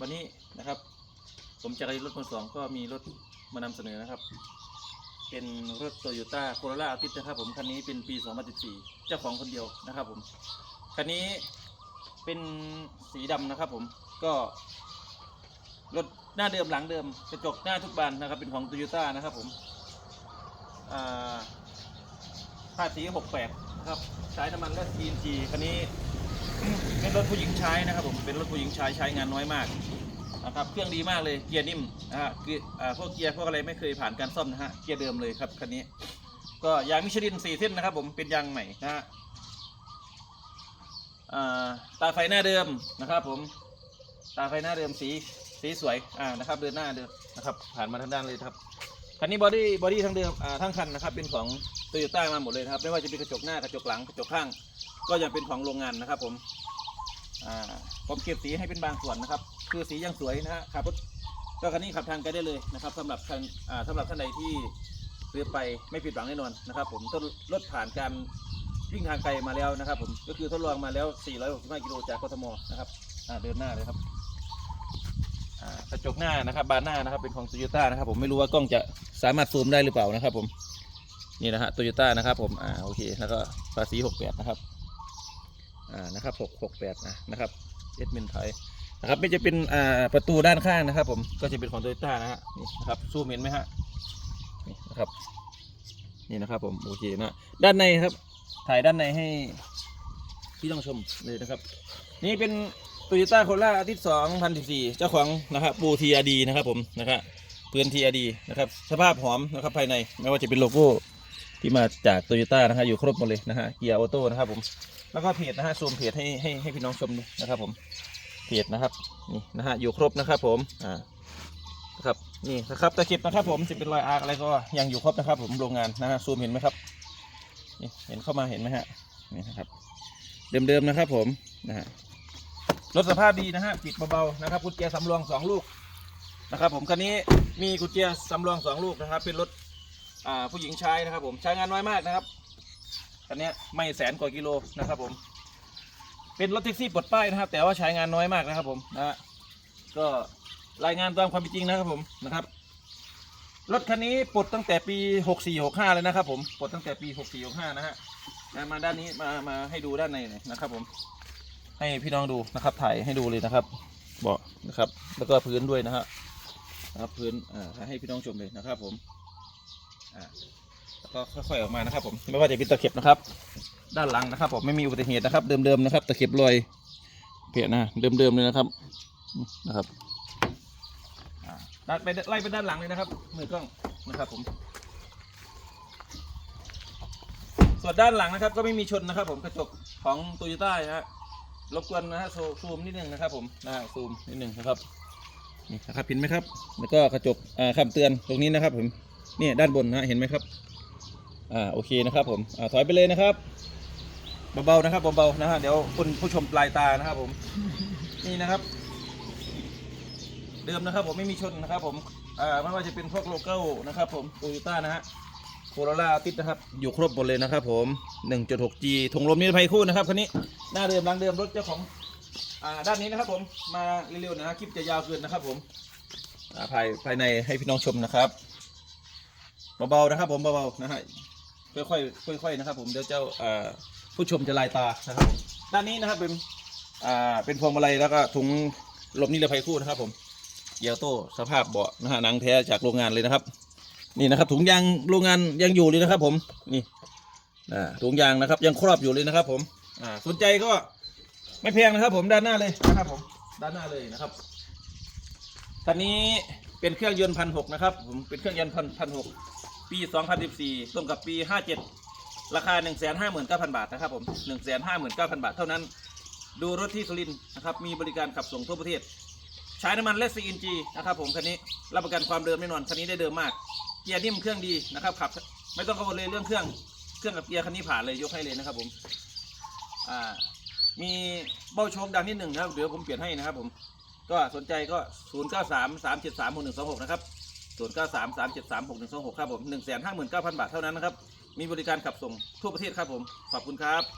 วันนี้นะครับ ผมจากรถมือสองก็มีรถมานำเสนอนะครับ เป็นรถโตโยต้าโคโรล่าอาทิตย์นะครับ ผมคันนี้เป็นปี2014เจ้าของคนเดียวนะครับผมคันนี้เป็นสีดำนะครับ ผมก็รถหน้าเดิมหลังเดิมกระจกหน้าทุกบานนะครับ เป็นของโตโยต้านะครับ ผมอ่าภาษี68นะครับใช้น้ำมันและ TNG คันนี้ เป็นรถผู้หญิงใช้นะครับผมเป็นรถผู้หญิงใช้ใช้งานน้อยมากนะครับเครื่องดีมากเลยเกียร์นิ่มนะฮะเกียร์อ่าพวกเกียร์พวกอะไรไม่เคยผ่านการซ่อมนะฮะเกียร์เดิมเลยครับคันนี้ ก็ยางมิชลิน4เส้นนะครับ ผมเป็นยางใหม่นะฮะตาไฟหน้าเดิมนะครับ ผมตาไฟหน้าเดิมสีสีสวยอ่านะครับ เดินหน้าเดิมนะครับผ่านมาทางด้านเลยครับคันนี้บอดี้บอดี้ทั้งเดิมอ่าทั้งคันนะครับเป็นของโตโยต้ามาหมดเลยครับไม่ว่าจะเป็นกระจกหน้ากระจกหลังกระจกข้าง ก็ยังเป็นของโรงงานนะครับ ผมอ่าผมเก็บสีให้เป็นบางส่วนนะครับ คือสียังสวยนะฮะขับรถก็คันนี้ขับทางไกลได้เลยนะครับสำหรับท่านอ่าสำหรับท่านใดที่ซื้อไปไม่ผิดหวังแน่นอนนะครับ ผมทดรถผ่านการวิ่งทางไกลมาแล้วนะครับ ผมก็คือทดลองมาแล้ว 465 กิโลจากกทมนะครับเดินหน้าเลยครับกระจกหน้านะครับบานหน้านะครับเป็นของโตโยต้านะครับ ผมไม่รู้ว่ากล้องจะสามารถซูมได้หรือเปล่านะครับ ผมนี่นะฮะโตโยต้านะครับ ผมอ่าโอเคแล้วก็ภาษี68นะครับ อ่านะครับ6 68นะนะครับเอสมินไทยนะครับไม่จะเป็นอ่าประตูด้านข้างนะครับ ผมก็จะเป็นของโตโยต้านะฮะนี่นะครับซูมเห็นไหมฮะนี่นะครับนี่นะครับผมโอเคนะด้านในครับ ถ่ายด้านในให้พี่ต้องชมเลยนะครับ นี่เป็นโตโยต้าโคล่าอาทิตย์2014เจ้าของนะครับปูทีอาดีนะครับผมนะครับปืนทีอาดีนะครับ สภาพหอมนะครับภายในไม่ว่าจะเป็นโลโก้ ที่มาจากโตโยต้านะฮะอยู่ครบหมดเลยนะฮะเกียร์ออโต้นะครับผมแล้วก็เพจนะฮะซูมเพจให้ให้ให้พี่น้องชมดูนะครับผมเพจนะครับนี่นะฮะอยู่ครบนะครับผมอ่านะครับนี่นะครับตะเข็บนะครับผมจะเป็นรอยอาร์อะไรก็ยังอยู่ครบนะครับ ผมโรงงานนะฮะซูมเห็นไหมครับนี่เห็นเข้ามาเห็นไหมฮะนี่นะครับ เดิมๆนะครับผมนะฮะรถสภาพดีนะฮะปิดเบาๆนะครับกุญแจสำรองสองลูกนะครับผมคันนี้มีกุญแจสำรองสองลูกนะครับ เป็นรถ อ่าผู้หญิงใช้นะครับผมใช้งานน้อยมากนะครับคันนี้ไม่แสนกว่ากิโลนะครับผม เป็นรถแท็กซี่ปลดป้ายนะครับ แต่ว่าใช้งานน้อยมากนะครับผมนะฮะก็รายงานตามความเป็นจริงนะครับผมนะครับรถคันนี้ปลดตั้งแต่ปี 64 65 เลยนะครับผมปลดตั้งแต่ปี 64 65 นะฮะมาด้านนี้มามาให้ดูด้านในหน่อยนะครับผม ให้พี่น้องดูนะครับถ่ายให้ดูเลยนะครับเบาะนะครับ แล้วก็พื้นด้วยนะฮะนะครับพื้นอ่าให้พี่น้องชมเลยนะครับผมอ่า แล้วก็ค่อยๆออกมานะครับ ผมไม่ว่าจะเป็นตะเข็บนะครับ ด้านหลังนะครับ ผมไม่มีอุบัติเหตุนะครับ เดิมๆนะครับ ตะเข็บลอยเพียนะเดิมๆเลยนะครับนะครับด้านไปไล่ไปด้านหลังเลยนะครับ มือกล้องนะครับ ผม ส่วนด้านหลังนะครับ ก็ไม่มีชนนะครับ ผมกระจกของโตโยต้านะฮะรบกวนนะฮะซูมนิดนึงนะครับ ผมนะซูมนิดนึงนะครับนี่นะครับเห็นไหมครับ แล้วก็กระจกอ่าคำเตือนตรงนี้นะครับผม เนี่ยด้านบนนะเห็นไหมครับอ่าโอเคนะครับผมอ่าถอยไปเลยนะครับเบาๆนะครับเบาๆนะฮะเดี๋ยวคุณผู้ชมปลายตานะครับผมนี่นะครับ เดิมนะครับผมไม่มีชนนะครับ ผมอ่าไม่ว่าจะเป็นพวกโลโก้นะครับ ผมโตโยต้านะฮะโคโรล่าติดนะครับ อยู่ครบหมดเลยนะครับ ผม 1.6G ถุงลมนิรภัยคู่นะครับคันนี้หน้าเดิมหลังเดิมรถเจ้าของอ่าด้านนี้นะครับ ผมมาเร็วๆนะฮะคลิปจะยาวเกินนะครับ ผมอ่าภายภายในให้พี่น้องชมนะครับ เบาๆนะครับ ผมเบาๆนะฮะค่อยๆค่อยๆนะครับ ผมเดี๋ยวเจ้าผู้ชมจะลายตานะครับ ด้านนี้นะครับเป็นเป็นพวงมาลัยแล้วก็ถุงลมนิรภัยคู่นะครับ ผมเกียร์โต้สภาพเบาะนะฮะหนังแท้จากโรงงานเลยนะครับ นี่นะครับ ถุงยางโรงงานยังอยู่เลยนะครับ ผมนี่ถุงยางนะครับ ยังครอบอยู่เลยนะครับ ผมสนใจก็ไม่แพงนะครับ ผมด้านหน้าเลยนะครับ ผมด้านหน้าเลยนะครับคันนี้เป็นเครื่องยนต์พันหกนะครับ ผมเป็นเครื่องยนต์พันพันหก ปี 2014ตรงกับปี 57 ราคา 159,000 บาทนะครับผม 159,000 บาทเท่านั้น ดูรถที่สุรินทร์นะครับ มีบริการขับส่งทั่วประเทศ ใช้น้ำมันและ CNG นะครับผมคันนี้ รับประกันความเดิมแน่นอน คันนี้ได้เดิมมาก เกียร์นิ่มเครื่องดีนะครับขับ ไม่ต้องกังวลเลยเรื่องเครื่อง เครื่องกับเกียร์คันนี้ผ่านเลยยกให้เลยนะครับผม อ่า มีเบ้าโชคดังนิดหนึ่งนะครับ เดี๋ยวผมเปลี่ยนให้นะครับผม ก็สนใจก็ 093373126 นะครับ ศูนย์เก้าสามสามเจ็ดสามหกหนึ่งสองหกครับผมหนึ่งแสนห้าหมื่นเก้าพันบาทเท่านั้นนะครับ มีบริการขับส่งทั่วประเทศครับผม ขอบคุณครับ